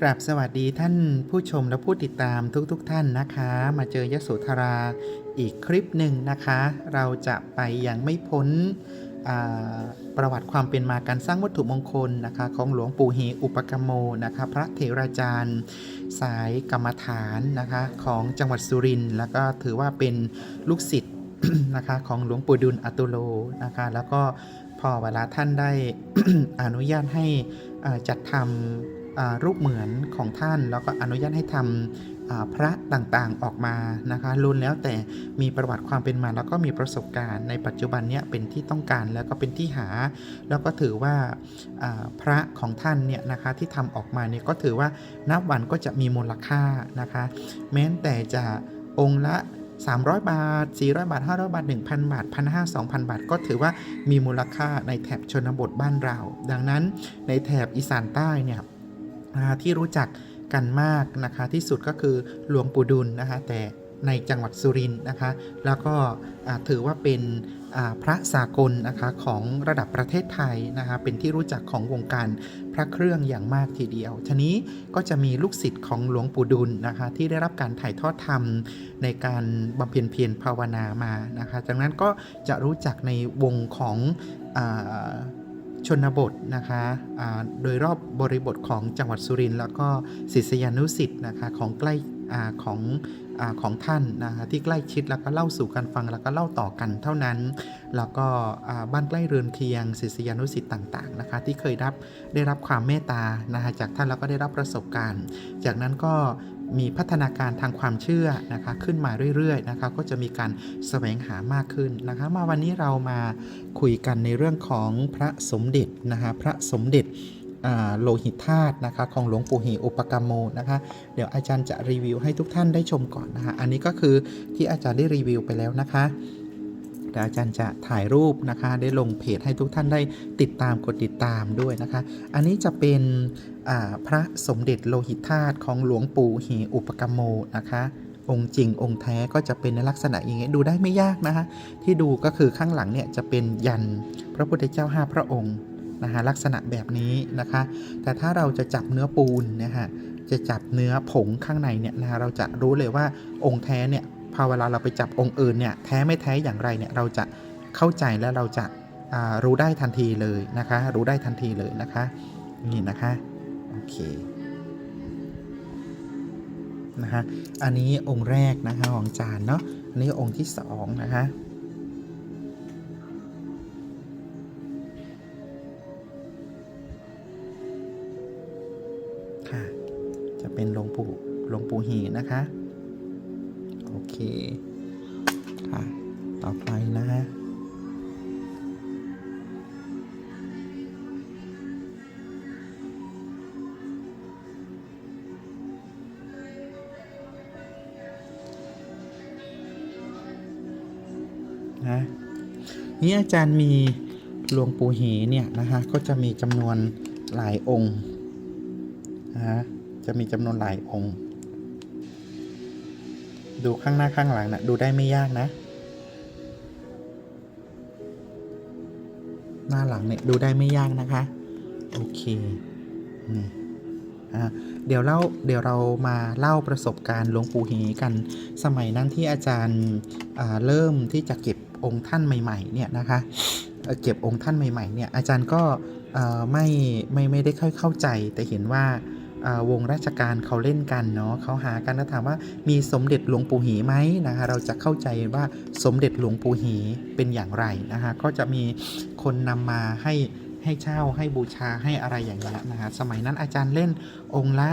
กราบสวัสดีท่านผู้ชมและผู้ติดตามทุกๆทท่านนะคะ มาเจอยโสธราอีกคลิปหนึ่งนะคะ เราจะไปยังไม่พ้นประวัติความเป็นมาการสร้างวัตถุมงคลนะคะของหลวงปู่เฮอุปกมโมนะคะพระเถราจารย์ สายกรรมฐานนะคะของจังหวัดสุรินทร์แล้วก็ถือว่าเป็นลูกศิษย์นะคะของหลวงปู่ดุลอตุโลนะคะแล้วก็พอเวลาท่านได้อนุญาตให้จัดทำ รูปเหมือนของท่าน แล้วก็อนุญาตให้ทำอ่าพระต่างๆออกมานะคะล้วนแล้วแต่มีประวัติความเป็นมาแล้วก็มีประสบการณ์ในปัจจุบันเนี้ยเป็นที่ต้องการแล้วก็เป็นที่หา แล้วก็ถือว่าพระของท่านเนี่ยนะคะที่ทำออกมาเนี่ยก็ถือว่านับวันก็จะมีมูลค่านะคะ แม้แต่จะองค์ละ300 บาท 400 บาท 500 บาท 1,000 บาท 1,500 2,000 บาท ก็ถือว่ามีมูลค่าในแถบชนบทบ้านเรา ดังนั้นในแถบอีสานใต้เนี่ย อ่าที่รู้จักกันมากนะคะที่สุดก็คือหลวงปู่ดุลนะคะแต่ในจังหวัดสุรินทร์นะคะ แล้วก็ถือว่าเป็นพระสากลนะคะของระดับประเทศไทยนะคะเป็นที่รู้จักของวงการพระเครื่องอย่างมากทีเดียวทีนี้ก็จะมีลูกศิษย์ของหลวงปู่ดุลนะคะที่ได้รับการถ่ายทอดธรรมในการบำเพ็ญเพียรภาวนามานะคะจากนั้นก็จะรู้จักในวงของ ชนบทนะคะโดยรอบบริบทของจังหวัดสุรินทร์แล้วก็ศิษยานุสิษย์นะคะของใกล้อของอของท่านนะคะที่ใกล้ชิดแล้วก็เล่าสู่กันฟังแล้วก็เล่าต่อกันเท่านั้น แล้วก็บ้านใกล้เรือนเคียงศิษยานุสิษย์ต่างๆนะคะที่เคยรับได้รับความเมตตานะคะจากท่านแล้วก็ได้รับประสบการณ์ จากนั้นก็ มีพัฒนาการทางความเชื่อนะคะขึ้นมาเรื่อยๆนะคะก็จะมีการแสวงหามากขึ้นนะคะมาวันนี้เรามาคุยกันในเรื่องของพระสมเด็จนะคะพระสมเด็จโลหิตธาตุนะคะของหลวงปู่เหอุปกรรมโมนะคะเดี๋ยวอาจารย์จะรีวิวให้ทุกท่านได้ชมก่อนนะคะอันนี้ก็คือที่อาจารย์ได้รีวิวไปแล้วนะคะ เดี๋ยวอาจารย์จะถ่ายรูปนะคะ ได้ลงเพจให้ทุกท่านได้ติดตามกดติดตามด้วยนะคะ อันนี้จะเป็นพระสมเด็จโลหิตธาตุของหลวงปู่เหอุปกรรมโมนะคะองค์จริงองค์แท้ก็จะเป็นในลักษณะอย่างเงี้ยดูได้ไม่ยากนะคะที่ดูก็คือข้างหลังเนี่ยจะเป็นยันพระพุทธเจ้าห้าพระองค์นะคะลักษณะแบบนี้นะคะ แต่ถ้าเราจะจับเนื้อปูนนะฮะจะจับเนื้อผงข้างในเนี่ยนะคะเราจะรู้เลยว่าองค์แท้เนี่ย พอเวลาเราไปจับองค์อื่นเนี่ยแท้ไม่แท้อย่างไรเนี่ยเราจะเข้าใจและเราจะารู้ได้ทันทีเลยนะคะ รู้ได้ทันทีเลยนะคะนี่นะคะโอเคนะคะอันนี้องค์แรกนะคะของจานเนาะอันนี้องค์ที่สองนะคะค่ะจะเป็นหลวงปู่หลวงปู่หีนะคะ เคค่ะต่อไปนะฮะนะนี่อาจารย์มีหลวงปู่เหเนี่ยนะคะก็จะมีจำนวนหลายองค์นะฮะจะมีจำนวนหลายองค์ ดูข้างหน้าข้างหลังนะดูได้ไม่ยากนะ หน้าหลังเนี่ยดูได้ไม่ยากนะคะ โอเคนี่อะเดี๋ยวเล่าเดี๋ยวเรามาเล่าประสบการณ์หลวงปู่หีกัน สมัยนั้นที่อาจารย์อ่าเริ่มที่จะเก็บองค์ท่านใหม่ๆเนี่ยนะคะเเก็บองค์ท่านใหม่ๆเนี่ยอาจารย์ก็อ่อไม่ไม่ไม่ได้ค่อยเข้าใจแต่เห็นว่า วงราชการเขาเล่นกันเนาะเขาหากันแล้วถามว่ามีสมเด็จหลวงปู่หีไหมนะคะเราจะเข้าใจว่าสมเด็จหลวงปู่หีเป็นอย่างไรนะคะก็จะมีคนนำมาให้ให้เช่าให้บูชาให้อะไรอย่างเงี้ยนะคะสมัยนั้นอาจารย์เล่นองค์ละ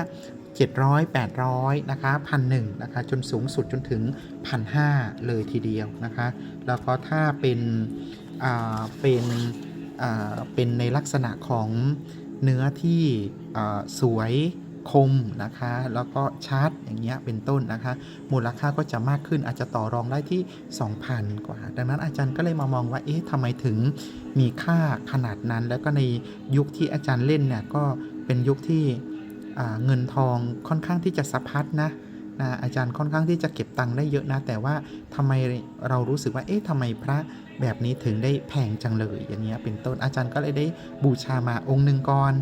700 800นะคะพันหนึ่งนะคะจนสูงสุดจนถึงพันห้าเลยทีเดียวนะคะแล้วก็ถ้าเป็นอ่าเป็นอ่าเป็นในลักษณะของเนื้อที่อ่าสวย คมนะคะ แล้วก็ชัดอย่างเงี้ยเป็นต้นนะคะ มูลค่าก็จะมากขึ้นอาจจะต่อรองได้ที่ 2,000 กว่า ดังนั้นอาจารย์ก็เลยมามองว่าเอ๊ะทำไมถึงมีค่าขนาดนั้น แล้วก็ในยุคที่อาจารย์เล่นเนี่ยก็เป็นยุคที่เงินทองค่อนข้างที่จะสะพัดนะนะอาจารย์ค่อนข้างที่จะเก็บตังค์ได้เยอะนะ แต่ว่าทำไมเรารู้สึกว่าเอ๊ะทำไมพระแบบนี้ถึงได้แพงจังเลยอย่างเงี้ยเป็นต้นอาจารย์ก็เลยได้บูชามาองค์หนึ่งก่อน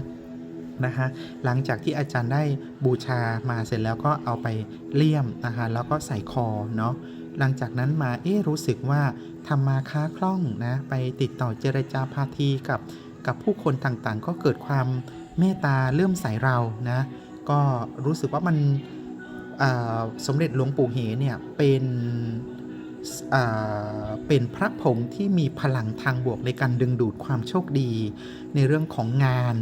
นะคะหลังจากที่อาจารย์ได้บูชามาเสร็จแล้วก็เอาไปเลี่ยมนะคะแล้วก็ใส่คอเนาะหลังจากนั้นมาเอ๊รู้สึกว่าทำมาค้าคล่องนะไปติดต่อเจรจาพาทีกับกับผู้คนต่างๆ ก็เกิดความเมตตาเลื่อมใสเรานะก็รู้สึกว่ามันสมเด็จหลวงปู่เหเนี่ยเป็น เป็นพระผงที่มีพลังทางบวกในการดึงดูดความโชคดี ในเรื่องของงาน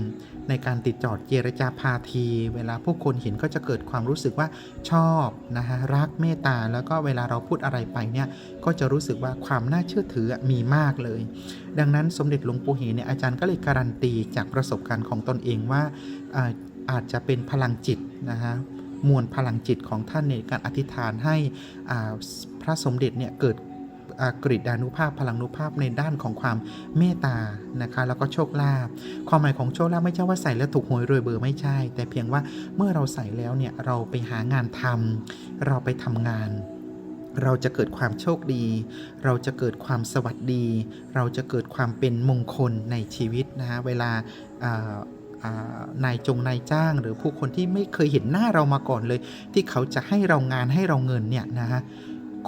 ในการติดจอดเจรจาพาที เวลาผู้คนเห็นก็จะเกิดความรู้สึกว่าชอบนะฮะรักเมตตาแล้วก็เวลาเราพูดอะไรไปเนี่ยก็จะรู้สึกว่าความน่าเชื่อถือมีมากเลย ดังนั้นสมเด็จหลวงปู่เหเนี่ยอาจารย์ก็เลยการันตีจากประสบการณ์ของตนเองว่าอาอาจจะเป็นพลังจิตนะฮะมวลพลังจิตของท่านในการอธิษฐานให้อ่า ระสมเด็จเนี่ยเกิดอากริดานุภาพพลังนุภาพในด้านของความเมตตานะคะแล้วก็โชคลาภความหมายของโชคลาภไม่ใช่ว่าใส่แล้วถูกหวยรวยเบอร์ไม่ใช่ แต่เพียงว่าเมื่อเราใส่แล้วเนี่ยเราไปหางานทำเราไปทำงานเราจะเกิดความโชคดี เราจะเกิดความสวัสดี เราจะเกิดความเป็นมงคลในชีวิตนะฮะ เวลาาานายจงนายจ้างหรือผู้คนที่ไม่เคยเห็นหน้าเรามาก่อนเลย ที่เขาจะให้เรางานให้เราเงินเนี่ยนะฮะ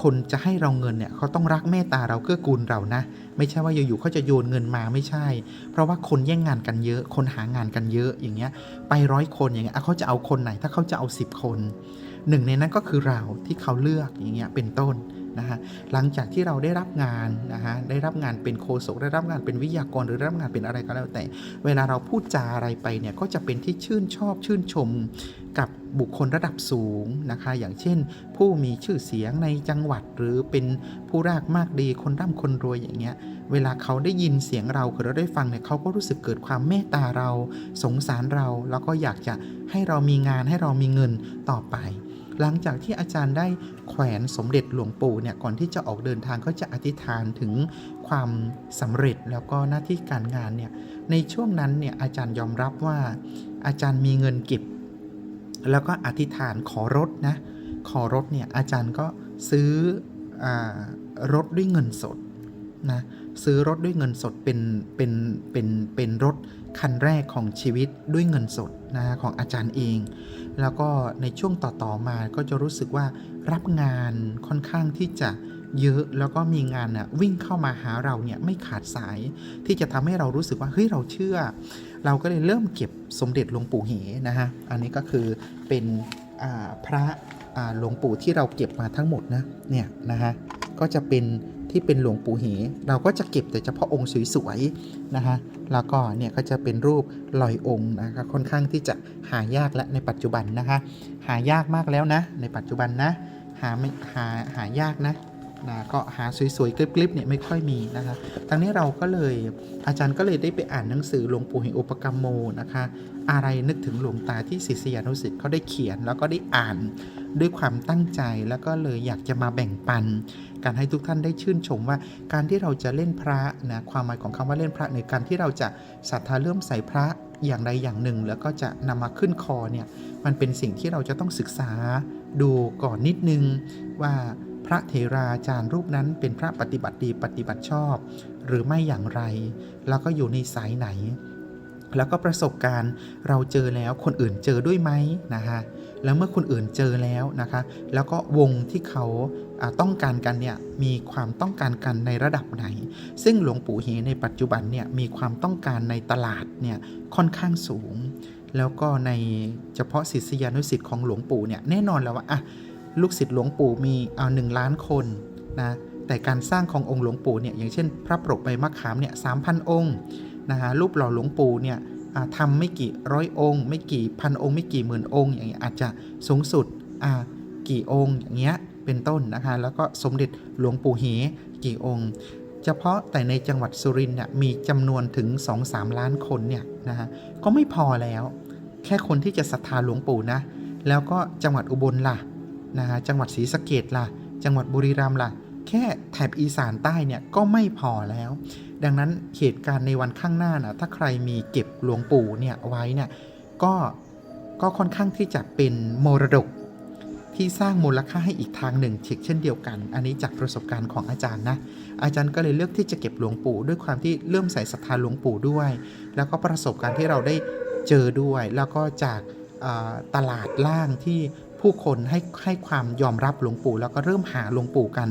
คนจะให้เราเงินเนี่ยเขาต้องรักเมตตาเราเกื้อกูลเรานะ ไม่ใช่ว่าอยู่ๆเขาจะโยนเงินมาไม่ใช่ เพราะว่าคนแย่งงานกันเยอะ คนหางานกันเยอะอย่างเงี้ย ไปร้อยคนอย่างเงี้ยเขาจะเอาคนไหน ถ้าเขาจะเอา 10 คนหนึ่งในนั้นก็คือเราที่เขาเลือกอย่างเงี้ยเป็นต้น นะฮะหลังจากที่เราได้รับงานนะฮะได้รับงานเป็นโฆษกได้รับงานเป็นวิทยากรหรือได้รับงานเป็นอะไรก็แล้วแต่ เวลาเราพูดจาอะไรไปเนี่ยก็จะเป็นที่ชื่นชอบชื่นชมกับบุคคลระดับสูงนะคะ อย่างเช่น ผู้มีชื่อเสียงในจังหวัดหรือเป็นผู้รากมากดีคนร่ำคนรวยอย่างเงี้ยเวลาเขาได้ยินเสียงเราหรือเราได้ฟังเนี่ยเขาก็รู้สึกเกิดความเมตตาเราสงสารเรา แล้วก็อยากจะให้เรามีงานให้เรามีเงินต่อไป หลังจากที่อาจารย์ได้แขวนสมเด็จหลวงปู่เนี่ยก่อนที่จะออกเดินทางก็จะอธิษฐานถึงความสำเร็จแล้วก็หน้าที่การงานเนี่ยในช่วงนั้นเนี่ยอาจารย์ยอมรับว่าอาจารย์มีเงินเก็บ แล้วก็อธิษฐานขอรถนะขอรถเนี่ยอาจารย์ก็ซื้ออรถด้วยเงินสดนะซื้อรถด้วยเงินสดเป็นเป็นเป็นเป็นรถคันแรกของชีวิตด้วยเงินสดนะของอาจารย์เอง แล้วก็ในช่วงต่อๆมาก็จะรู้สึกว่ารับงานค่อนข้างที่จะเยอะแล้วก็มีงานน่ะวิ่งเข้ามาหาเราเนี่ยไม่ขาดสาย ที่จะทำให้เรารู้สึกว่าเฮ้ยเราเชื่อ เราก็เลยเริ่มเก็บสมเด็จหลวงปู่เหนะฮะอันนี้ก็คือเป็นพระหลวงปู่ที่เราเก็บมาทั้งหมดนะเนี่ยนะฮะก็จะเป็น ที่เป็นหลวงปู่เห เราก็จะเก็บแต่เฉพาะองค์สวยๆนะฮะแล้วก็เนี่ยก็จะเป็นรูปลอยองค์นะคะค่อนข้างที่จะหายากและในปัจจุบันนะคะหายากมากแล้วนะ ในปัจจุบันนะหาไม่หาหายากนะนะก็หาสวยๆกลิบๆเนี่ยไม่ค่อยมีนะคะทางนี้เราก็เลยอาจารย์ก็เลยได้ไปอ่านหนังสือหลวงปู่แห่งอุปกรรมโมนะคะ อะไรนึกถึงหลวงตาที่ศิษยานุศิษย์เขาได้เขียนแล้วก็ได้อ่านด้วยความตั้งใจแล้วก็เลยอยากจะมาแบ่งปัน การให้ทุกท่านได้ชื่นชมว่า การที่เราจะเล่นพระนะความหมายของคำว่าเล่นพระในการที่เราจะศรัทธาเลื่อมใสพระอย่างใดอย่างหนึ่ง แล้วก็จะนำมาขึ้นคอเนี่ยมันเป็นสิ่งที่เราจะต้องศึกษาดูก่อนนิดนึงว่าพระเถราจารย์รูปนั้นเป็นพระปฏิบัติดีปฏิบัติชอบ หรือไม่อย่างไร แล้วก็อยู่ในสายไหน แล้วก็ประสบการณ์เราเจอแล้วคนอื่นเจอด้วยไหมนะฮะแล้วเมื่อคนอื่นเจอแล้วนะคะ แล้วก็วงที่เขา ต้องการกันเนี่ยมีความต้องการกันในระดับไหน ซึ่งหลวงปู่เฮในปัจจุบันเนี่ยมีความต้องการในตลาดเนี่ยค่อนข้างสูง แล้วก็ในเฉพาะศิษยานุศิษย์ของหลวงปู่เนี่ยแน่นอนแล้วว่าอะลูกศิษย์หลวงปู่มีเอาหนึ่งล้านคนนะแต่การสร้างขององค์หลวงปู่เนี่ยอย่างเช่น พระปรกใบมะขามเนี่ยสามพันองค์นะฮะรูปหล่อหลวงปู่เนี่ยทำไม่กี่ร้อยองค์ ไม่กี่พันองค์ ไม่กี่หมื่นองค์อย่างเงี้ยอาจจะสูงสุดอ่ากี่องค์อย่างเงี้ย เป็นต้นนะคะ แล้วก็สมเด็จหลวงปู่เหกี่องค์เฉพาะแต่ในจังหวัดสุรินทร์เนี่ยมีจำนวนถึง 2-3 ล้านคนเนี่ยนะฮะก็ไม่พอแล้ว แค่คนที่จะศรัทธาหลวงปู่นะ แล้วก็จังหวัดอุบลล่ะนะฮะจังหวัดศรีสะเกดล่ะ จังหวัดบุรีรัมย์ล่ะ แค่แถบอีสานใต้เนี่ยก็ไม่พอแล้ว ดังนั้นเหตุการณ์ในวันข้างหน้านะถ้าใครมีเก็บหลวงปู่เนี่ยไว้เนี่ยก็ก็ค่อนข้างที่จะเป็นมรดก ที่สร้างมูลค่าให้อีกทางหนึ่งเช่นเดียวกัน อันนี้จากประสบการณ์ของอาจารย์นะ อาจารย์ก็เลยเลือกที่จะเก็บหลวงปู่ด้วยความที่เริ่มใส่ศรัทธาหลวงปู่ด้วย แล้วก็ประสบการณ์ที่เราได้เจอด้วย แล้วก็จากตลาดล่างที่ผู้คนให้ให้ความยอมรับหลวงปู่แล้วก็เริ่มหาหลวงปู่กัน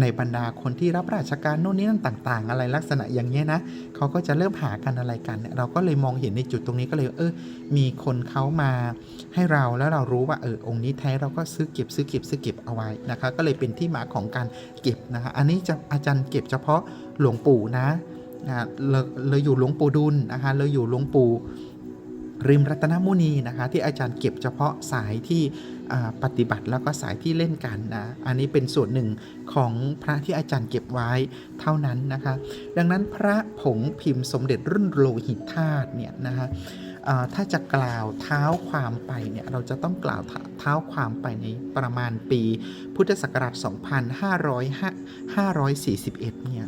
ในบรรดาคนที่รับราชการโน่นนี่นั่นต่าง ๆ อะไรลักษณะอย่างเงี้ยนะเขาก็จะเริ่มหากันอะไรกันเนี่ยเราก็เลยมองเห็นในจุดตรงนี้ก็เลยเออมีคนเขามาให้เราแล้วเรารู้ว่าเออองค์นี้แท้เราก็ซื้อเก็บซื้อเก็บซื้อเก็บเอาไว้นะคะก็เลยเป็นที่มาของการเก็บนะคะอันนี้จะอาจารย์เก็บเฉพาะหลวงปู่นะนะเราเราอยู่หลวงปู่ดุลนะคะเราอยู่หลวงปู่ ริมรัตนมุนีนะคะที่อาจารย์เก็บเฉพาะสายที่ปฏิบัติแล้วก็สายที่เล่นกันนะอันนี้เป็นส่วนหนึ่งของพระที่อาจารย์เก็บไว้เท่านั้นนะคะ ดังนั้นพระผงพิมพ์สมเด็จรุ่นโลหิตธาตุเนี่ยนะคะถ้าจะกล่าวเท้าความไปเนี่ยเราจะต้องกล่าวเท้าความไปในประมาณปี พุทธศักราช 2541 เนี่ย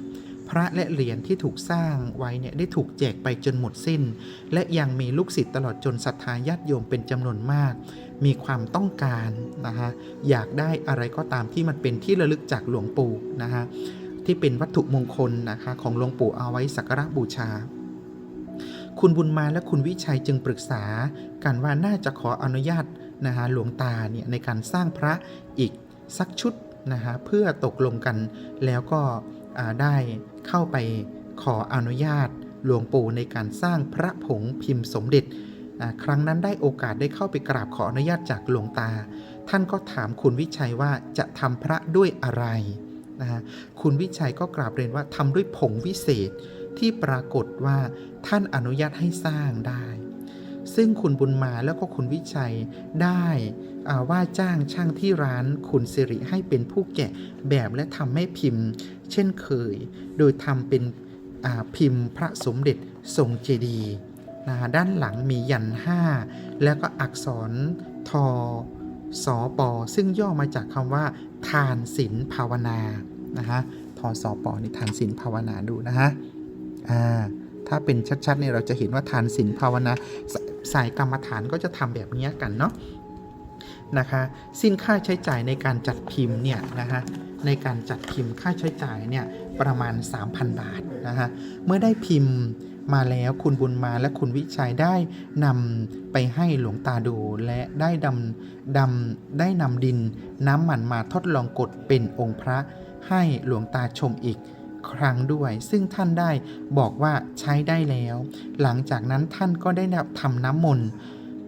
พระและเหรียญที่ถูกสร้างไว้เนี่ยได้ถูกแจกไปจนหมดสิ้น และยังมีลูกศิษย์ตลอดจนศรัทธาญาติโยมเป็นจำนวนมาก มีความต้องการนะคะอยากได้อะไรก็ตามที่มันเป็นที่ระลึกจากหลวงปู่นะคะที่เป็นวัตถุมงคลนะคะของหลวงปู่เอาไว้สักการะบูชา คุณบุญมาและคุณวิชัยจึงปรึกษากันว่าน่าจะขออนุญาตนะคะหลวงตาเนี่ยในการสร้างพระอีกสักชุดนะคะเพื่อตกลงกันแล้วก็ได้ เข้าไปขออนุญาตหลวงปู่ในการสร้างพระผงพิมพ์สมเด็จ ครั้งนั้นได้โอกาสได้เข้าไปกราบขออนุญาตจากหลวงตา ท่านก็ถามคุณวิชัยว่าจะทำพระด้วยอะไรนะฮะคุณวิชัยก็กราบเรียนว่าทำด้วยผงวิเศษที่ปรากฏว่าท่านอนุญาตให้สร้างได้ ซึ่งคุณบุญมาแล้วก็คุณวิชัยได้ ว่าจ้างช่างที่ร้านคุณสิริให้เป็นผู้แกะแบบและทำแม่พิมพ์ เช่นเคย โดยทำเป็นพิมพ์พระสมเด็จทรงเจดีย์นะฮะด้านหลังมียันห้าแล้วก็อักษรทอสอปอซึ่งย่อมาจากคำว่า ทานศีลภาวนานะฮะทอสอปอนี่ทานศีลภาวนาดูนะฮะอ่าถ้าเป็นชัดๆเนี่ยเราจะเห็นว่าทานศีลภาวนาสสายกรรมฐานก็จะทำแบบนี้กันเนาะ นะคะสิ้นค่าใช้จ่ายในการจัดพิมพ์เนี่ยนะคะในการจัดพิมพ์ค่าใช้จ่ายเนี่ยประมาณ 3,000 บาทนะฮะเมื่อได้พิมพ์มาแล้วคุณบุญมาและคุณวิชัยได้นำไปให้หลวงตาดูและได้ดำดำได้นำดินน้ำมันมาทดลองกดเป็นองค์พระให้หลวงตาชมอีกครั้งด้วย ซึ่งท่านได้บอกว่าใช้ได้แล้ว หลังจากนั้นท่านก็ได้ทำน้ำมนต์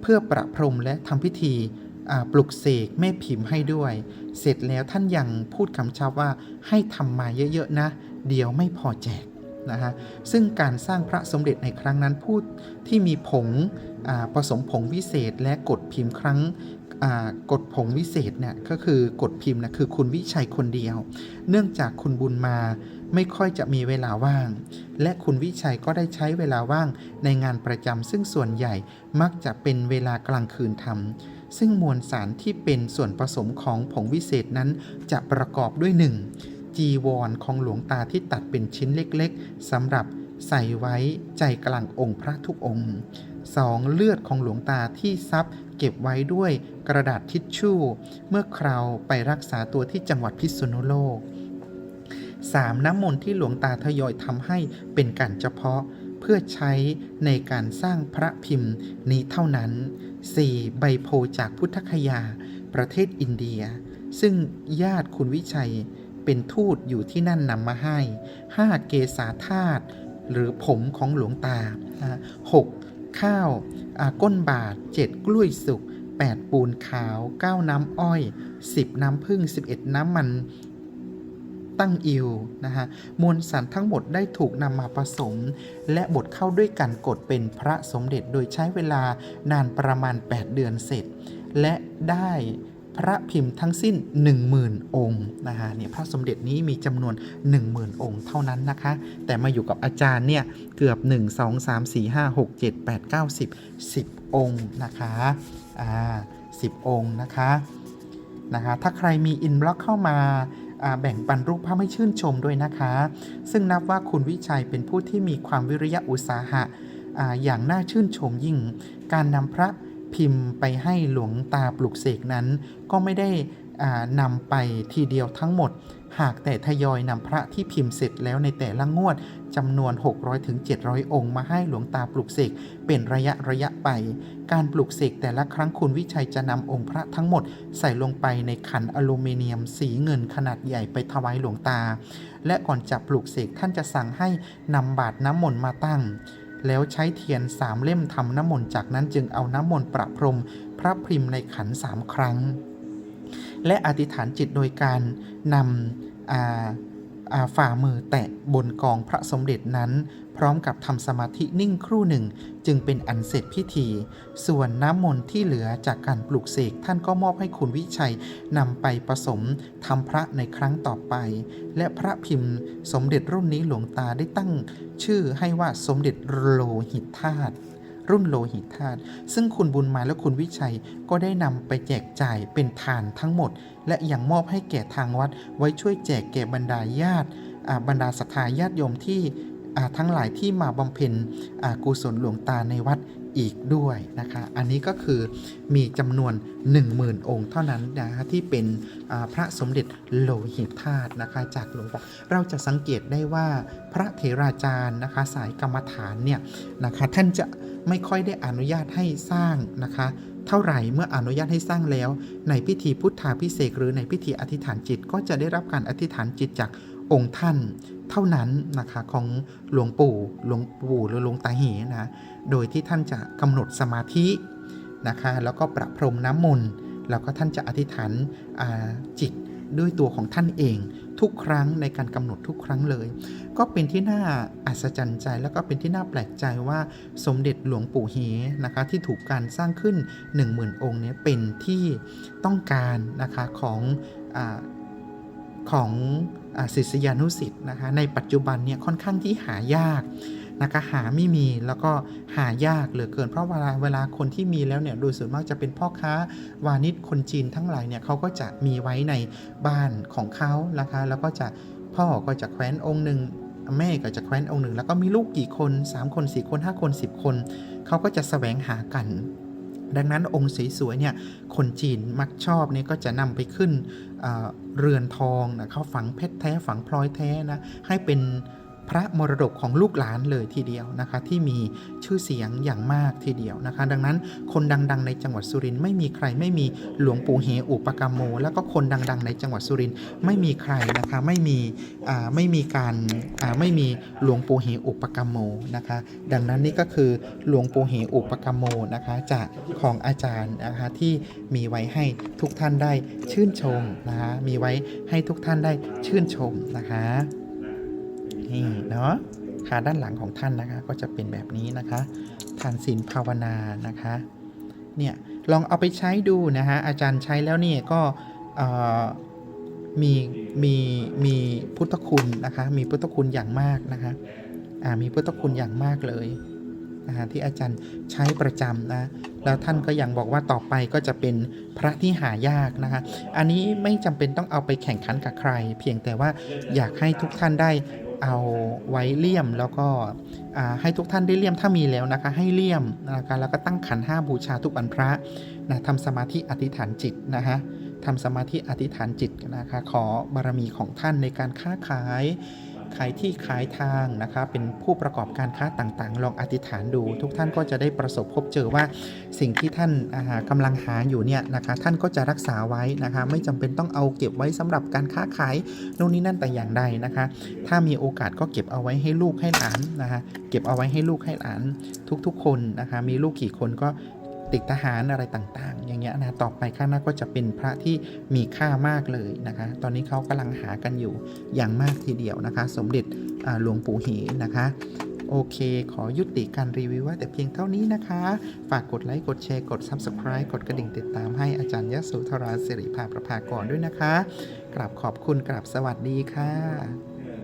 เพื่อประพรมและทำพิธี ปลุกเสกแม่พิมพ์ให้ด้วย เสร็จแล้วท่านยังพูดคำชาว่าให้ทำมาเยอะๆนะ เดี๋ยวไม่พอแจกนะฮะซึ่งการสร้างพระสมเด็จในครั้งนั้นพูดที่มีผงผสมผงวิเศษและกดพิมพ์ครั้งกฎผงวิเศษเนี่ยก็คือกฎพิมพ์นะคือคุณวิชัยคนเดียว เนื่องจากคุณบุญมาไม่ค่อยจะมีเวลาว่าง และคุณวิชัยก็ได้ใช้เวลาว่างในงานประจำซึ่งส่วนใหญ่มักจะเป็นเวลากลางคืนทำ ซึ่งมวลสารที่เป็นส่วนผสมของผงวิเศษนั้นจะประกอบด้วย 1. จีวรของหลวงตาที่ตัดเป็นชิ้นเล็กๆสำหรับใส่ไว้ใจกลางองค์พระทุกองค์ 2. เลือดของหลวงตาที่ซับเก็บไว้ด้วยกระดาษทิชชู่ เมื่อคราวไปรักษาตัวที่จังหวัดพิษณุโลก 3. น้ำมนต์ที่หลวงตาทยอยทำให้เป็นการเฉพาะ เพื่อใช้ในการสร้างพระพิมพ์นี้เท่านั้น 4. ใบโพจากพุทธคยา ประเทศอินเดีย ซึ่งญาติคุณวิชัยเป็นทูตอยู่ที่นั่นนำมาให้ 5. เกษาธาตุหรือผมของหลวงตา 6. ข้าวอาก้นบาท 7 กล้วยสุก8 ปูนขาว 9 น้ำอ้อย 10 น้ำผึ้ง11 น้ำมัน ตั้งอิวนะฮะมวลสารทั้งหมดได้ถูกนำมาผสม และบดเข้าด้วยกันกดเป็นพระสมเด็จโดยใช้เวลานานประมาณ 8 เดือนเสร็จ และได้พระพิมพ์ทั้งสิ้น 10,000 องค์นะฮะเนี่ยพระสมเด็จนี้มีจำนวน 10,000 องค์เท่านั้นนะคะ แต่มาอยู่กับอาจารย์เนี่ยเกือบ 1 2 3 4 5 6 7 8 9 10 10 องค์นะคะอ่า10 องค์นะคะนะคะถ้าใครมีอินบล็อกเข้ามาอ่า แบ่งปันรูปภาพให้ชื่นชมด้วยนะคะ ซึ่งนับว่าคุณวิชัยเป็นผู้ที่มีความวิริยะอุตสาหะออย่างน่าชื่นชมยิ่ง การนำพระพิมพ์ไปให้หลวงตาปลุกเสกนั้น ก็ไม่ได้นำไปทีเดียวทั้งหมด หากแต่ทยอยนำพระที่พิมพ์เสร็จแล้วในแต่ละงวดจำนวน 600-700ถึงองค์มาให้หลวงตาปลุกเสกเป็นระยะระยะไป การปลุกเสกแต่ละครั้งคุณวิชัยจะนำองค์พระทั้งหมดใส่ลงไปในขันอลูมิเนียมสีเงินขนาดใหญ่ไปถวายหลวงตา และก่อนจะปลุกเสกท่านจะสั่งให้นำบาตรน้ำมนต์มาตั้งแล้วใช้เทียนสามเล่มทำน้ำมนต์จากนั้นจึงเอาน้ำมนต์ประพรม พระพิมพ์ในขันสามครั้ง และอธิษฐานจิตโดยการนำฝ่ามือแตะบนกองพระสมเด็จนั้น พร้อมกับทำสมาธินิ่งครู่หนึ่ง จึงเป็นอันเสร็จพิธี ส่วนน้ำมนต์ที่เหลือจากการปลุกเสกท่านก็มอบให้คุณวิชัยนำไปผสมทำพระในครั้งต่อไป และพระพิมพ์สมเด็จรุ่นนี้หลวงตาได้ตั้งชื่อให้ว่าสมเด็จโลหิตธาตุ รุ่นโลหิตธาตุซึ่งคุณบุญมาและคุณวิชัยก็ได้นำไปแจกจ่ายเป็นทานทั้งหมด และยังมอบให้แก่ทางวัด ไว้ช่วยแจกแก่บรรดาญาติบรรดาศรัทธาญาติโยมที่ทั้งหลายที่มาบำเพ็ญกุศลหลวงตาในวัด อีกด้วยนะคะ อันนี้ก็คือมีจำนวน 10,000 องค์เท่านั้นนะคะที่เป็นพระสมเด็จโลหิตธาตุนะคะจากหลวงตาเราจะสังเกตได้ว่าพระเถราจารย์นะคะสายกรรมฐานเนี่ยนะคะท่านจะไม่ค่อยได้อนุญาตให้สร้างนะคะเท่าไหร่เมื่ออนุญาตให้สร้างแล้ว ในพิธีพุทธาพิเศษหรือในพิธีอธิษฐานจิตก็จะได้รับการอธิษฐานจิตจาก องค์ท่านเท่านั้นนะคะของหลวงปู่หลวงปู่หรือหลวงตาเหนะโดยที่ท่านจะกำหนดสมาธินะคะแล้วก็ประพรมน้ำมนต์แล้วก็ท่านจะอธิษฐานาจิตด้วยตัวของท่านเอง ทุกครั้งในการกำหนดทุกครั้งเลย ก็เป็นที่น่าอัศจรรย์ใจ แล้วก็เป็นที่น่าแปลกใจว่าสมเด็จหลวงปู่เฮนะคะที่ถูกการสร้างขึ้น 10,000 องค์เนี้เป็นที่ต้องการนะคะของอ ของศิษยานุสิทธิ์นะคะในปัจจุบันเนี่ยค่อนข้างที่หายากนะคะหาไม่มีแล้วก็หายากเหลือเกินเพราะเวลาเวลาคนที่มีแล้วเนี่ยโดยส่วนมากจะเป็นพ่อค้าวานิชคนจีนทั้งหลายเนี่ยเขาก็จะมีไว้ในบ้านของเขานะคะแล้วก็จะพ่อก็จะแขวนองค์หนึ่งแม่ก็จะแคว้นองค์หนึ่งแล้วก็มีลูกกี่คน 3 คน 4 คน 5 คน 10 คน เขาก็จะสแสวงหากัน ดังนั้นองค์สวยๆเนี่ยคนจีนมักชอบเนี่ยก็จะนำไปขึ้นเเรือนทองนะเขาฝังเพชรแท้ฝังพลอยแท้นะให้เป็น พระมรดกของลูกหลานเลยทีเดียวนะคะ ที่มีชื่อเสียงอย่างมากทีเดียวนะคะ ดังนั้นคนดังๆ ในจังหวัดสุรินทร์ไม่มีใครไม่มีหลวงปู่เฮอุปกรรมโม แล้วก็คนดัง ๆ ในจังหวัดสุรินทร์ไม่มีใครนะคะไม่มีอ่าไม่มีการอ่าไม่มีหลวงปู่เหอุปกรรมโมนะคะ ดังนั้นนี่ก็คือหลวงปู่เหอุปกรรมโมนะคะจากของอาจารย์นะคะที่มีไว้ให้ทุกท่านได้ชื่นชมนะคะมีไว้ให้ทุกท่านได้ชื่นชมนะคะ นี่เนาะค่ะด้านหลังของท่านนะคะก็จะเป็นแบบนี้นะคะทานศีลภาวนานะคะเนี่ยลองเอาไปใช้ดูนะฮะอาจารย์ใช้แล้วเนี่ยก็มีมีมีพุทธคุณนะคะมีพุทธคุณอย่างมากนะคะอ่ามีพุทธคุณอย่างมากเลยนะคะที่อาจารย์ใช้ประจำนะแล้วท่านก็ยังบอกว่าต่อไปก็จะเป็นพระที่หายากนะคะอันนี้ไม่จำเป็นต้องเอาไปแข่งขันกับใคร เพียงแต่ว่าอยากให้ทุกท่านได้ เอาไว้เลี่ยมแล้วก็ให้ทุกท่านได้เลี่ยมถ้ามีแล้วนะคะ ให้เลี่ยมนะคะแล้วก็ตั้งขันห้าบูชาทุกวันพระนะทำสมาธิอธิษฐานจิตนะคะทำสมาธิอธิษฐานจิตนะคะ ขอบารมีของท่านในการค้าขาย ขายที่ขายทางนะคะเป็นผู้ประกอบการค้าต่างๆ ลองอธิษฐานดู ทุกท่านก็จะได้ประสบพบเจอว่าสิ่งที่ท่านอ่ากำลังหาอยู่เนี่ยนะคะท่านก็จะรักษาไว้นะคะไม่จำเป็นต้องเอาเก็บไว้สำหรับการค้าขายโน่นนี่นั่นแต่อย่างใดนะคะ ถ้ามีโอกาสก็เก็บเอาไว้ให้ลูกให้หลานนะคะเก็บเอาไว้ให้ลูกให้หลานทุกๆ คนนะคะมีลูกกี่คนก็ ติดทหารอะไรต่างๆ อย่างเงี้ยนะต่อไปข้างหน้าก็จะเป็นพระที่มีค่ามากเลยนะคะ ตอนนี้เขากำลังหากันอยู่อย่างมากทีเดียวนะคะ สมเด็จหลวงปู่เหนะคะโอเค ขอยุติการรีวิวไว้แต่เพียงเท่านี้นะคะ ฝากกดไลค์ กดแชร์ กด Subscribe กดกระดิ่งติดตามให้อาจารย์ยโสุธราสิริภาประภากรด้วยนะคะ กราบขอบคุณกราบสวัสดีค่ะ